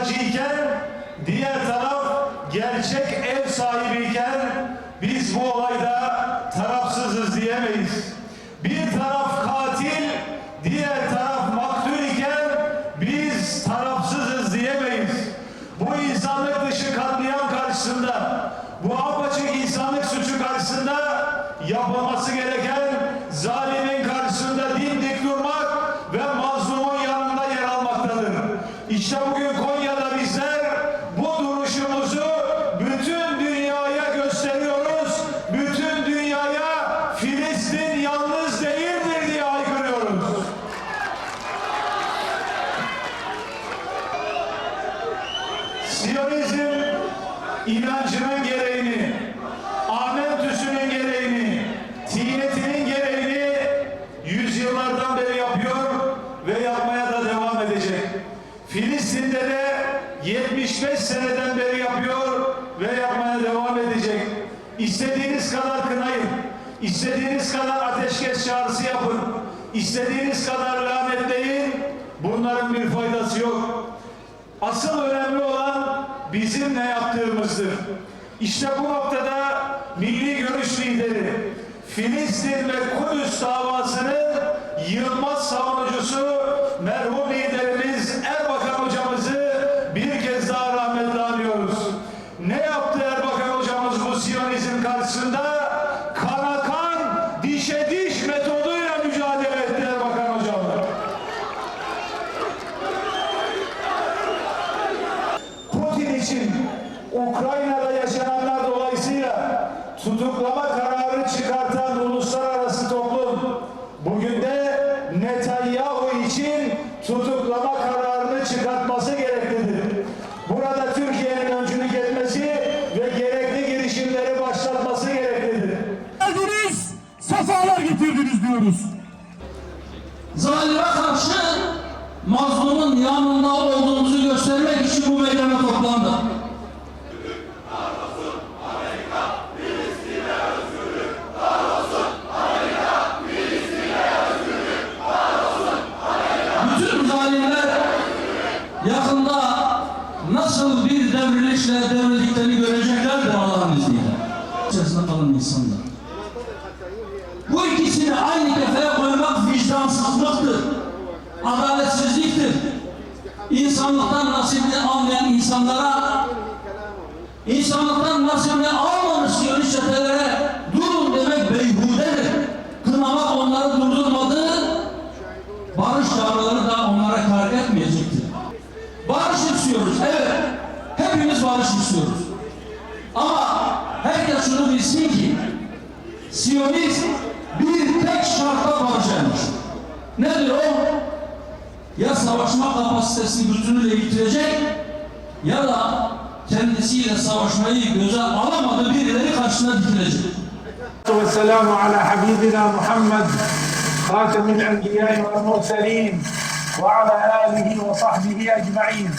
işgalciyken diğer taraf gerçek ev sahibiyken biz bu olayda tarafsızız diyemeyiz. Bir taraf katil, diğer taraf maktul iken biz tarafsızız diyemeyiz. Bu insanlık dışı katliam karşısında, bu apaçık insanlık suçu karşısında yapılması gereken zalimin karşısında dimdik durmak ve mazlumun yanında yer almaktadır. İşte bugün Konya'da Filistin yalnız değildir diye haykırıyoruz. Siyonizm inancının gereğini, amentüsünün gereğini, tinetinin gereğini yüzyıllardan beri yapıyor ve yapmaya da devam edecek. Filistin'de de 75 seneden beri yapıyor ve yapmaya devam edecek. İstediğiniz kadar kınayın, istediğiniz kadar ateşkes çağrısı yapın, istediğiniz kadar lanetleyin, bunların bir faydası yok. Asıl önemli olan bizim ne yaptığımızdır. İşte bu noktada milli görüş lideri, Filistin ve Kudüs davasının yılmaz savunucusu merhum liderimiz Erbakan hocamızı bir kez daha rahmetle anıyoruz. Ne yaptı Erbakan hocamız bu Siyonizm karşısında? Tutuklama kararı çıkartan uluslararası toplum bugün de Netanyahu için tutuklama kararını çıkartması gereklidir. Burada Türkiye'nin öncülük etmesi ve gerekli girişimleri başlatması gereklidir. geldiniz, sefalar getirdiniz diyoruz. Zalime karşı mazlumun yanında olduğumuzu göstermek için bu meydana toplandı. Bir devrilişle devrildiklerini göreceklerdir Allah'ın izniyle. İçerisinde kalan insanlar. Bu ikisini aynı kefeye koymak vicdansızlıktır. Adaletsizliktir. İnsanlıktan nasibini almayan insanlara insanlıktan nasibini almamış yönü çetelere durun demek beyhudedir. Kınamak onları durdurmadı. Barış çağrıları da onlara kar etmeyecektir. Barış istiyoruz, evet. Hepimiz barış istiyoruz. Ama herkes şunu bilsin ki Siyonist bir tek şartla barışaymış. Nedir o? Ya savaşma kapasitesini bütünüyle yitirecek ya da kendisiyle savaşmayı göze alamadığı birileri karşısına dikilecek. والسلام على حبيبنا محمد خاتم الأنبياء والمرسلين وعلى آله وصحبه أجمعين